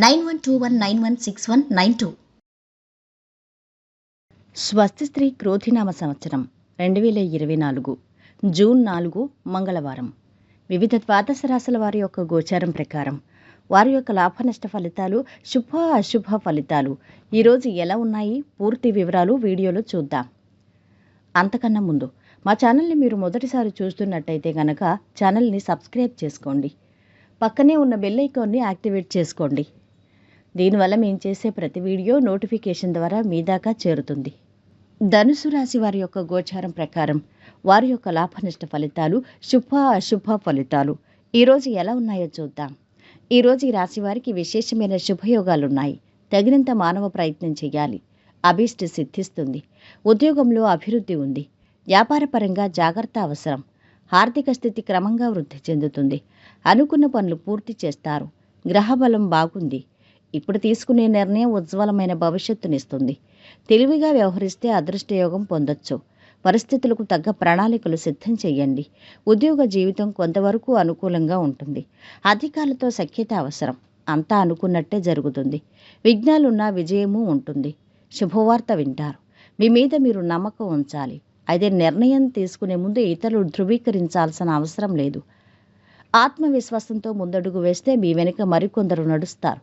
nine one two one nine one six one nine two. స్వస్తి స్త్రీ క్రోధినామ సంవత్సరం రెండు వేల ఇరవై నాలుగు జూన్ నాలుగు మంగళవారం. వివిధ ద్వాదశ రాశుల వారి యొక్క గోచారం ప్రకారం వారి యొక్క లాభనష్ట ఫలితాలు శుభ అశుభ ఫలితాలు. ఈరోజు ఎలా ఉన్నాయి? పూర్తి వివరాలు వీడియోలో చూద్దాం. అంతకన్నా ముందు మా ఛానల్ని మీరు మొదటిసారి చూస్తున్నట్టయితే గనక ఛానల్ని సబ్స్క్రైబ్ చేసుకోండి. పక్కనే ఉన్న బెల్ ఐకాన్ని యాక్టివేట్ చేసుకోండి. దీనివల్ల మేము చేసే ప్రతి వీడియో నోటిఫికేషన్ ద్వారా మీ దాకా చేరుతుంది. ధనుసు రాశి వారి యొక్క గోచారం ప్రకారం వారి యొక్క లాభనష్ట ఫలితాలు శుభ అశుభ ఫలితాలు. ఈరోజు ఎలా ఉన్నాయో చూద్దాం. ఈరోజు ఈ రాశి వారికి విశేషమైన శుభయోగాలున్నాయి. తగినంత మానవ ప్రయత్నం చేయాలి. అభీష్టి సిద్ధిస్తుంది. ఉద్యోగంలో అభివృద్ధి ఉంది. వ్యాపారపరంగా జాగ్రత్త అవసరం. ఆర్థిక స్థితి క్రమంగా వృద్ధి చెందుతుంది. అనుకున్న పనులు పూర్తి చేస్తారు. గ్రహబలం బాగుంది. ఇప్పుడు తీసుకునే నిర్ణయం ఉజ్వలమైన భవిష్యత్తునిస్తుంది. తెలివిగా వ్యవహరిస్తే అదృష్టయోగం పొందొచ్చు. పరిస్థితులకు తగ్గ ప్రణాళికలు సిద్ధం చేయండి ఉద్యోగ జీవితం కొంతవరకు అనుకూలంగా ఉంటుంది. అధికారులతో సఖ్యత అవసరం. అంతా అనుకున్నట్టే జరుగుతుంది. విఘ్నాలున్నా విజయము ఉంటుంది. శుభవార్త వింటారు. మీ మీద మీరు నమ్మకం ఉంచాలి. అయితే నిర్ణయం తీసుకునే ముందు ఇతరులు ధృవీకరించాల్సిన అవసరం లేదు. ఆత్మవిశ్వాసంతో ముందడుగు వేస్తే మీ వెనుక మరికొందరు నడుస్తారు.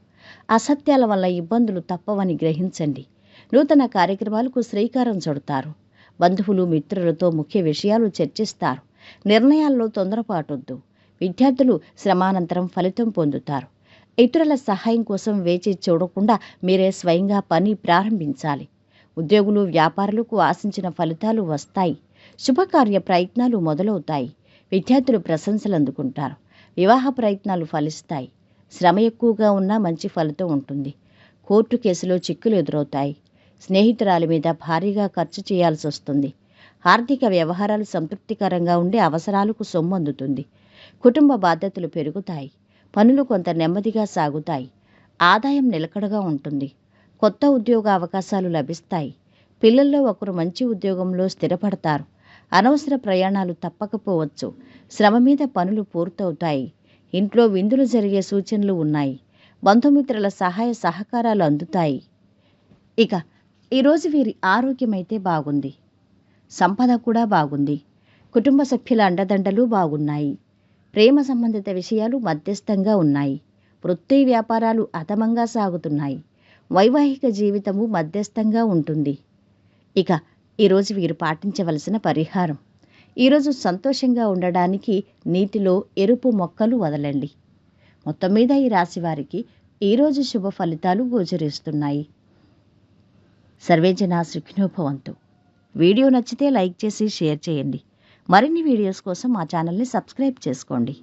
అసత్యాల వల్ల ఇబ్బందులు తప్పవని గ్రహించండి. నూతన కార్యక్రమాలకు శ్రీకారం చుడతారు. బంధువులు మిత్రులతో ముఖ్య విషయాలు చర్చిస్తారు. నిర్ణయాల్లో తొందరపాటొద్దు. విద్యార్థులు శ్రమానంతరం ఫలితం పొందుతారు. ఇతరుల సహాయం కోసం వేచి చూడకుండా మీరే స్వయంగా పని ప్రారంభించాలి. ఉద్యోగులు వ్యాపారులకు ఆశించిన ఫలితాలు వస్తాయి. శుభకార్య ప్రయత్నాలు మొదలవుతాయి. విద్యార్థులు ప్రశంసలు అందుకుంటారు వివాహ ప్రయత్నాలు ఫలిస్తాయి. శ్రమ ఎక్కువగా ఉన్నా మంచి ఫలితం ఉంటుంది. కోర్టు కేసులో చిక్కులు ఎదురవుతాయి. స్నేహితురాలి మీద భారీగా ఖర్చు చేయాల్సి వస్తుంది. ఆర్థిక వ్యవహారాలు సంతృప్తికరంగా ఉండే అవసరాలకు సొమ్ము అందుతుంది కుటుంబ బాధ్యతలు పెరుగుతాయి. పనులు కొంత నెమ్మదిగా సాగుతాయి. ఆదాయం నిలకడగా ఉంటుంది. కొత్త ఉద్యోగ అవకాశాలు లభిస్తాయి. పిల్లల్లో ఒకరు మంచి ఉద్యోగంలో స్థిరపడతారు. అనవసర ప్రయాణాలు తప్పకపోవచ్చు. శ్రమ మీద పనులు పూర్తవుతాయి. ఇంట్లో విందులు జరిగే సూచనలు ఉన్నాయి. బంధుమిత్రుల సహాయ సహకారాలు అందుతాయి. ఇక ఈరోజు వీరి ఆరోగ్యమైతే బాగుంది. సంపద కూడా బాగుంది. కుటుంబ సభ్యుల అండదండలు బాగున్నాయి. ప్రేమ సంబంధిత విషయాలు మధ్యస్థంగా ఉన్నాయి. వృత్తి వ్యాపారాలు అతమంగా సాగుతున్నాయి. వైవాహిక జీవితము మధ్యస్థంగా ఉంటుంది. ఇక ఈరోజు వీరు పాటించవలసిన పరిహారం. ఈరోజు సంతోషంగా ఉండడానికి నీటిలో ఎరుపు మొక్కలు వదలండి. మొత్తం మీద ఈ రాశివారికి ఈరోజు శుభ ఫలితాలు గోచరిస్తున్నాయి. సర్వేజన సుఖినోభవంతు. వీడియో నచ్చితే లైక్ చేసి షేర్ చేయండి. మరిన్ని వీడియోస్ కోసం మా ఛానల్ని సబ్స్క్రైబ్ చేసుకోండి.